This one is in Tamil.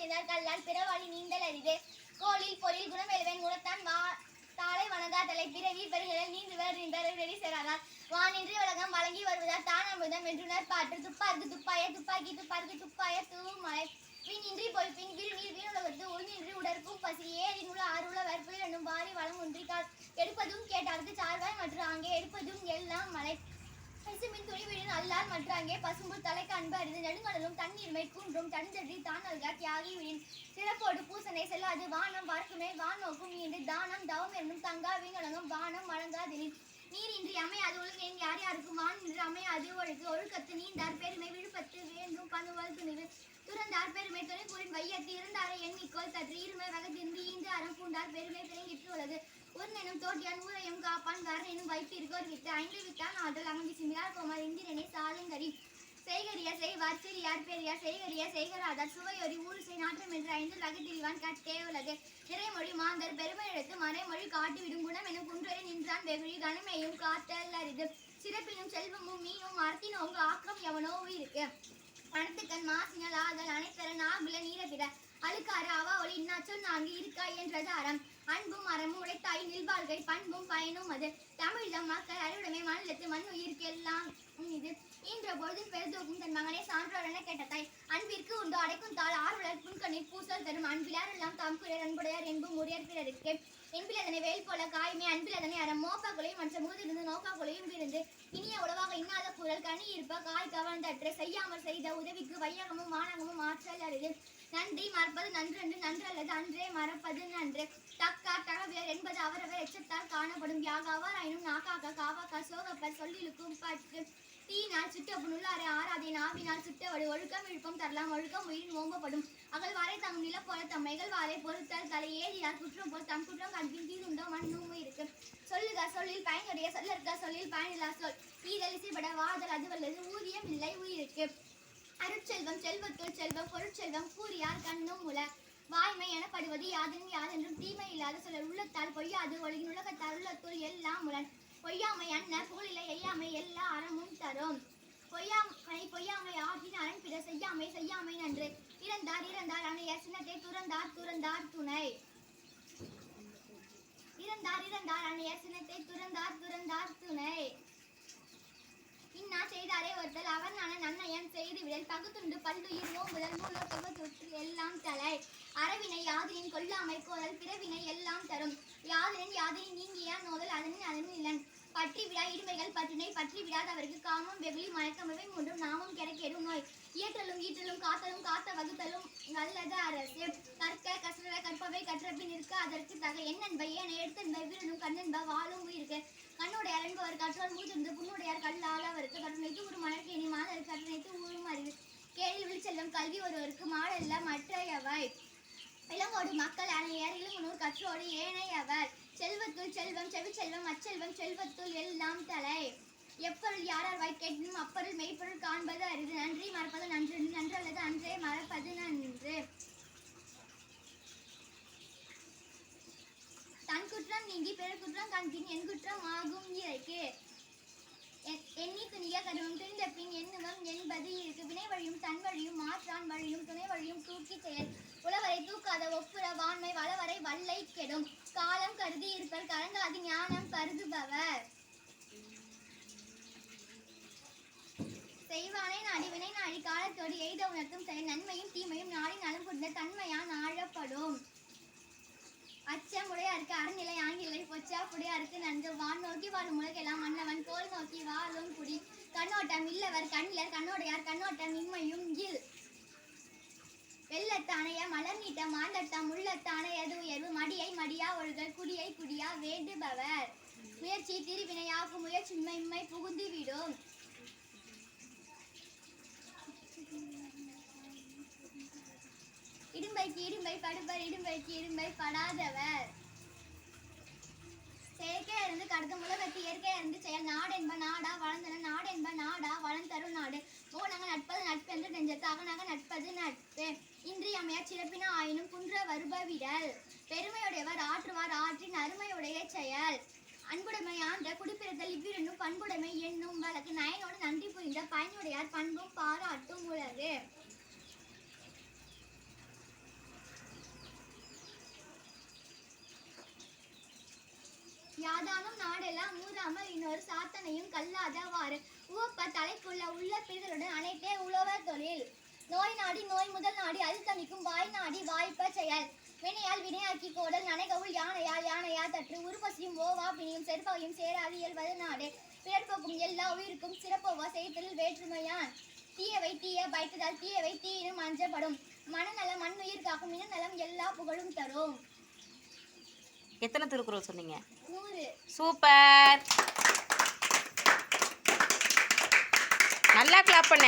செய்தார் தாழ் சேர்ந்தார் கல்லால் பிறவாளி நீண்டல் அரிது. கோலில் பொறில் குணமெழுவன் குணத்தான் மா தாளை வணங்காதலை பிறவி பெருங்கடல் நீந்துவர் நின்றரை வெளி சேராதார். வானின்றி உலகம் வழங்கி வருவதால் தான் அமிர்தம் என்றுணர் பாட்டு. துப்பாருக்கு துப்பாய துப்பாக்கி துப்பாருக்கு துப்பாய தூ மலை பின்னின்றி போய் பின் விரு நீர் வீணுலகத்து உள்நின்று உடற்கும் பசி. ஏறினுள்ள ஆறுள்ள வற்புல என்னும் வாரி வளம் ஒன்றிக்கால் எடுப்பதும் கேட்டார்க்கு சார்வாய் மற்றும் அங்கே எடுப்பதும் எல்லாம் மலை. பசுமின் துணிவிடன் அல்லார் மற்றாங்கே பசும்புல் தலைக்கு அன்பு அறிந்து நெடுங்கடலும் தண்ணீர்மை குன்றும் தனித்தடி தான் நல்கா தியாகி விடின். சிறப்போடு பூசனை செல்லாது வானம் பார்க்குமே வான் நோக்கும் நீண்டு தானம் தவம் என்னும் தங்கா வீணலங்கும் வானம் வழங்காதிரின் நீரின்றி அமையாது ஒழுங்கேன் யார் யாருக்கும் வான் நின்று அமையாது ஒழுக்கு ஒழுக்கத்து நீந்தார் பெருமை விழுப்பத்து வேண்டும் பணுவல் துணிவு. துறந்தார் பெருமை துணை கூறின் வையத்து இருந்தாரை எண்ணிக்கோள் தற்று இருமை வகத்திருந்து ஈந்து அறம் பூண்டார் பெருமை பிறங்கிற்று உலகு. உன்னெனும் தோட்டியான் ஊரையும் காப்பான். வரனும் எனும் வைப்பிற்கோர் விட்டு ஐந்து விட்டான். ஆற்றல் அங்கி சிமிழார் கோமார் இந்திரனை சாலுங்கரி. செய்கரிய செய்வார் சிறியார் பெரியார். செய்கரிய செய்கராதார் சுவையொரி ஊர் செய் நாற்றம் என்று ஐந்து லகத்திரிவான் கட்டே உலகு. நிறைமொழி மாந்தர் பெருமை எடுத்து மறைமொழி காட்டிவிடும் குணம் எனும் குன்றரை நின்றான் வெகுழி கனமையும் காத்தல் அரிது. சிறப்பிலும் செல்வமும் மீனும் மரத்தினோங்கு ஆக்கம் எவனோ இருக்கு அனைத்துக்கண் மாசினல் ஆதல் அனைத்தர நாகுல நீரபிட. அழுக்காறு அவா ஒளி இன்னாச்சொல் நான்கு இருக்காய் என்றது அறம். அன்பும் அறமும் உடைத்தாய் நில்வாழ்கை பண்பும் பயனும் அது. தமிழ்தம் மக்கள் அறுவடமை மாநிலத்து மண் உயிருக்கெல்லாம் இது. இன்ற பொழுது பெருதோக்கும் தன் மகனை சான்றோர் என தாய். அன்பிற்கு உண்டு அடைக்கும் தாள் ஆர்வலர் புன்கண்ணில் பூசல் தரும். அன்பிலார் எல்லாம் தாம் பிறர் அன்புடையார் என்பும் உரியர் பிறருக்கு. என்பில் அதனை வேல் போல காய்மை அன்பில் அதனை அறம். மோப்பா குலையும் மற்ற மூதிருந்து நோக்கா குலையும் விருந்து. இனிய உளவாக இன்னாத குரல் கனி இருப்ப காய் கவர்ந்தற்று செய்யாமல் செய்த உதவிக்கு வையகமும் மானகமும் ஆற்றல் அறிது நன்றி மறப்பது நன்றன்று நன்றல்லது அன்றே மறப்பது நன்று. தக்கார் தகவியர் என்பது அவரவர் எச்சத்தால் காணப்படும். யாகாவாராயினும் நாக்காக காவாக்கா சோகப்பர் சொல்லிலுக்கும் பற்று. தீனால் சுட்டப்பு நுள்ளாரை ஆறாதே நாவினால் சுட்டவடு ஒழுக்கம் விழுப்பம் தரலாம். ஒழுக்கம் உயிரின் ஓம்பப்படும். அகழ்வாரை தம் நிலப்போல தம் மெகழ்வாரை பொறுத்தல் தலை ஏறியார் குற்றம் போல் தம் குற்றம் கண்பின் தீதுண்டோ மண்ணும் இருக்கு. சொல்லுக சொல்லில் பயனுடைய சொல்லற்க சொல்லில் பயனில்லா சொல். ஈதல் இசைப்பட வாதல் அதுவல்லது ஊதியம் இல்லை உயிருக்கு. அருட்செல்வம் செல்வத்துள் செல்வம் பொருட்செல்வம் கூறியார் கண்ணும் உல வாய்மை எனப்படுவது யாதெனும் யாதென்றும் தீமை இல்லாத சிலர் உள்ளத்தால் பொய்யாது ஒழுகின் உலகத்தால் உள்ளத்துள் எல்லாம் உலன். பொய்யாமை அன்ன புகழிலை எய்யாமை எல்லா அறமும் தரும். பொய்யாமை பொய்யாமை ஆற்றின் அரண் பிற செய்யாமை செய்யாமை நன்று. இறந்தார் இறந்தார் அணைய சின்னத்தை துறந்தார் துறந்தார் துணை. இறந்தார் இறந்தார் அணைய சின்னத்தை துறந்தார் துறந்தார் துணை. முதல் அவனான நன்னயம் செய்து விடல் பகுத்துண்டு பல்லுயிர் ஓம்புதல் மூல தொகுத்து எல்லாம் தலை. அறவினை யாதிரின் கொல்லாமை கோரல் பிறவினை எல்லாம் தரும். யாதிரின் யாதிரின் நீங்கிய நோதல் அதனின் அதனின் இலன் பற்றி விடா இடுமைகள் பற்றினை பற்றி விடாதவருக்கு காமம் வெகுளி மயக்கமவை மூன்றும் நாமும் கிடைக்கேடும் நோய். இயற்றலும் ஈற்றலும் காத்தலும் காத்த வகுத்தலும் நல்லது அரசு. கற்க கசற கற்பவை கற்றபின் இருக்க அதற்கு தக. என்னன்பை? ஏன எடுத்தன்பை? விருணும் கண்ணன்ப? வாழும் உயிருக்கு. கண்ணுடையார் என்பவர் கற்றோர் மூத்திருந்து புண்ணுடையார் கல்லால் அவருக்கு கட்டணைத்து ஒரு மணக்கேணி மாதர் கட்டணைத்து ஊரும் அறிவு. கேளில் விழிச்செல்லும் கல்வி ஒருவருக்கு மாடல்ல மற்றையவை. இளங்கோடு மக்கள் அணையர் இளங்குனூர் கற்றோடு ஏனையவர். செல்வத்துள் செல்வம் செவிச்செல்வம் அச்செல்வம் செல்வத்துள் எல்லாம் தலை. எப்பொருள் யாரார் வாய் கேட்டும் அப்பொருள் மெய்ப்பொருள் காண்பது அரிது. நன்றி மறப்பது நன்று நன்று அல்லது அன்றே மறப்பது நன்று. தன் குற்றம் நீங்கி பிற குற்றம் காண்பின் என் குற்றம் ஆகும் இறைக்கு எண்ணி துணிய கருவம் தெரிந்த பின் எண்ணுவம் என்பது இருக்கு வினை வழியும் தன் வழியும் மாற்றான் வழியும் துணை வழியும் தூக்கி செயல். உழவரை தூக்காத ஒப்புர வாண்மை வளவரை வல்லை கெடும். காலம் கருதி இருப்பர் கலங்காது ஞானம் கருதுபவர். செய்வானை நாடிவினை நாடி காலத்தோடு எய்த உணர்த்தும் செயல் நன்மையும் தீமையும் நாடி நலம் புரிந்த தன்மையான் ஆழப்படும். அச்சமுடையாருக்கு அறநிலை ஆங்கிலை பொச்சா புடையாருக்கு நன்கு வான் நோக்கி வாழும் உலகெல்லாம் மன்னவன் கோல் நோக்கி வாழும் குடி. கண்ணோட்டம் இல்லவர் கண்ணிலர் கண்ணோடையார் கண்ணோட்டம் இம்மையும் இல். வெள்ளத்தானைய மலர் நீட்ட மாந்தட்டம் உள்ளத்தானையது உயர்வு? மடியை மடியா ஒழுகல் குடியை குடியா வேண்டுபவர். முயற்சி திருவினையாகும் முயற்சின்மை புகுந்துவிடும் புகுந்து விடும். இடும்பைக்கு இடும்பை படுப்பர் இடும்பைக்கு இடும்பை படாதவர். செயற்கையா இருந்து கடக்கும் உலகத்து இயற்கையா இருந்து செயல். நாடு என்ப நாடா வளர்ந்தன நாடு என்ப நாடா. வளர்ந்தரும் நாடு மோனக நட்பது நட்பு என்று நெஞ்சத்து அகனக நட்பது நட்பு. இன்றியமைய சிறப்பின ஆயினும் குன்ற வருபவிடல். பெருமையுடையவர் ஆற்றுவார் ஆற்றின் அருமையுடைய செயல். அன்புடைமையான்ற குடிப்பிறத்தல் இவ்விரண்டும் பண்புடைமை என்னும் வழக்கு. நயனோடு நன்றி புரிந்த பயனுடையார் பண்பும் பாராட்டும் உலகு. யாதானும் நாடெல்லாம் மூதாமல் இன்னொரு சாத்தனையும் கல்லாதவாறு. ஊப்ப தலைக்குள்ள உள்ள பிரிதலுடன் அனைத்தே உழவர் தொழில். நோய் நாடி நோய் முதல் நாடி அது தணிக்கும் வாய் நாடி வாய்ப்ப செயல். வினையால் வினையாக்கி கோடல் நனைகவுள் யானையால் யானையால் தற்று உருப்பசியும் ஓவா பிணியும் செருப்பவையும் சேராது இயல்வது நாடு. பிறர்ப்போக்கும் எல்லா உயிருக்கும் சிறப்போவா செய்தலில் வேற்றுமையான். தீயவை தீய பயத்ததால் தீயவை தீயினும் அஞ்சப்படும். மனநலம் மண்ணுயிர் காக்கும் இனநலம் எல்லா புகழும் தரும். எத்தனை திருக்குறள் சொன்னீங்க? நூறு. சூப்பர். நல்லா கிளாப் பண்ண.